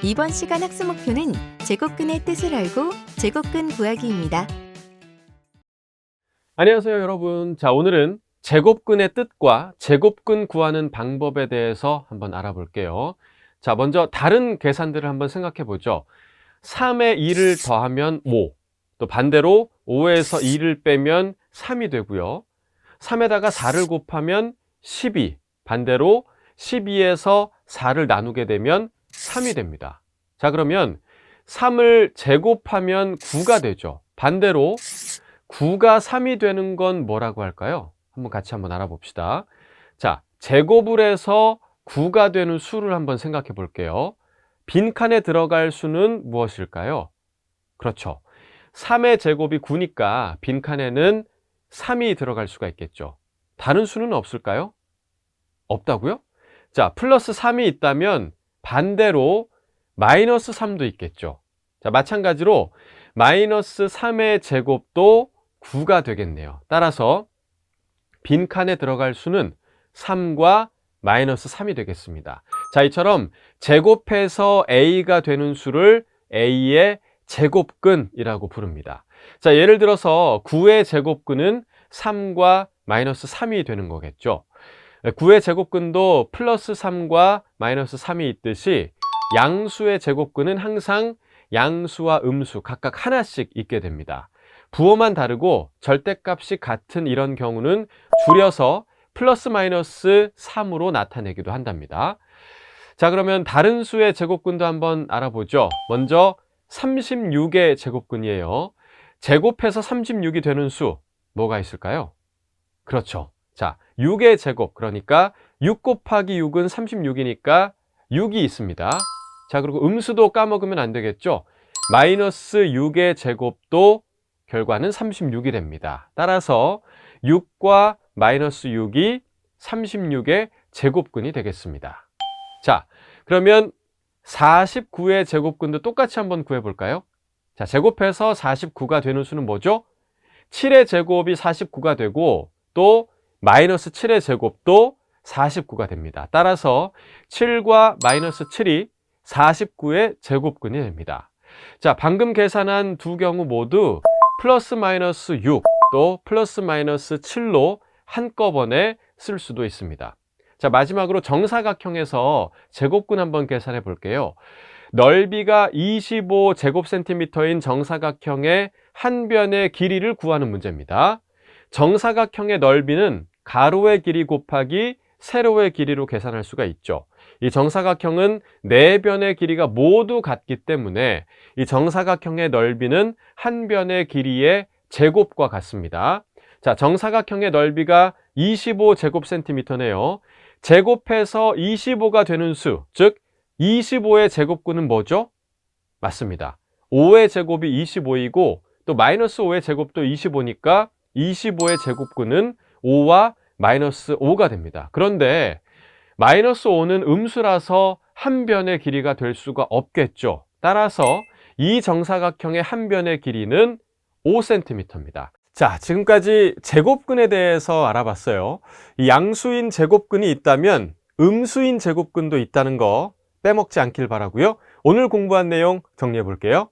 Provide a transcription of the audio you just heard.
이번 시간 학습 목표는 제곱근의 뜻을 알고 제곱근 구하기입니다. 안녕하세요, 여러분. 자, 오늘은 제곱근의 뜻과 제곱근 구하는 방법에 대해서 한번 알아볼게요. 자, 먼저 다른 계산들을 한번 생각해 보죠. 3에 2를 더하면 5. 또 반대로 5에서 2를 빼면 3이 되고요. 3에다가 4를 곱하면 12. 반대로 12에서 4를 나누게 되면 3이 됩니다. 자, 그러면 3을 제곱하면 9가 되죠. 반대로 9가 3이 되는 건 뭐라고 할까요? 한번 같이 한번 알아봅시다. 자, 제곱을 해서 9가 되는 수를 한번 생각해 볼게요. 빈칸에 들어갈 수는 무엇일까요? 그렇죠. 3의 제곱이 9니까 빈칸에는 3이 들어갈 수가 있겠죠. 다른 수는 없을까요? 없다고요? 자, 플러스 3이 있다면 반대로 마이너스 3도 있겠죠. 자, 마찬가지로 마이너스 3의 제곱도 9가 되겠네요. 따라서 빈칸에 들어갈 수는 3과 마이너스 3이 되겠습니다. 자, 이처럼 제곱해서 a가 되는 수를 a의 제곱근이라고 부릅니다. 자, 예를 들어서 9의 제곱근은 3과 마이너스 3이 되는 거겠죠. 9의 제곱근도 플러스 3과 마이너스 3이 있듯이 양수의 제곱근은 항상 양수와 음수 각각 하나씩 있게 됩니다. 부호만 다르고 절대값이 같은 이런 경우는 줄여서 플러스 마이너스 3으로 나타내기도 한답니다. 자, 그러면 다른 수의 제곱근도 한번 알아보죠. 먼저 36의 제곱근이에요. 제곱해서 36이 되는 수 뭐가 있을까요? 그렇죠. 자, 6의 제곱 그러니까 6 곱하기 6은 36이니까 6이 있습니다. 자, 그리고 음수도 까먹으면 안 되겠죠. 마이너스 6의 제곱도 결과는 36이 됩니다. 따라서 6과 마이너스 6이 36의 제곱근이 되겠습니다. 자, 그러면 49의 제곱근도 똑같이 한번 구해볼까요? 자, 제곱해서 49가 되는 수는 뭐죠? 7의 제곱이 49가 되고 또 마이너스 7의 제곱도 49가 됩니다. 따라서 7과 마이너스 7이 49의 제곱근이 됩니다. 자, 방금 계산한 두 경우 모두 플러스 마이너스 6, 또 플러스 마이너스 7로 한꺼번에 쓸 수도 있습니다. 자, 마지막으로 정사각형에서 제곱근 한번 계산해 볼게요. 넓이가 25제곱센티미터인 정사각형의 한 변의 길이를 구하는 문제입니다. 정사각형의 넓이는 가로의 길이 곱하기 세로의 길이로 계산할 수가 있죠. 이 정사각형은 네 변의 길이가 모두 같기 때문에 이 정사각형의 넓이는 한 변의 길이의 제곱과 같습니다. 자, 정사각형의 넓이가 25 제곱 센티미터네요. 제곱해서 25가 되는 수, 즉 25의 제곱근은 뭐죠? 맞습니다. 5의 제곱이 25이고 또 마이너스 5의 제곱도 25니까 25의 제곱근은 5와 마이너스 5가 됩니다. 그런데 마이너스 5는 음수라서 한 변의 길이가 될 수가 없겠죠. 따라서 이 정사각형의 한 변의 길이는 5cm입니다. 자, 지금까지 제곱근에 대해서 알아봤어요. 이 양수인 제곱근이 있다면 음수인 제곱근도 있다는 거 빼먹지 않길 바라고요. 오늘 공부한 내용 정리해 볼게요.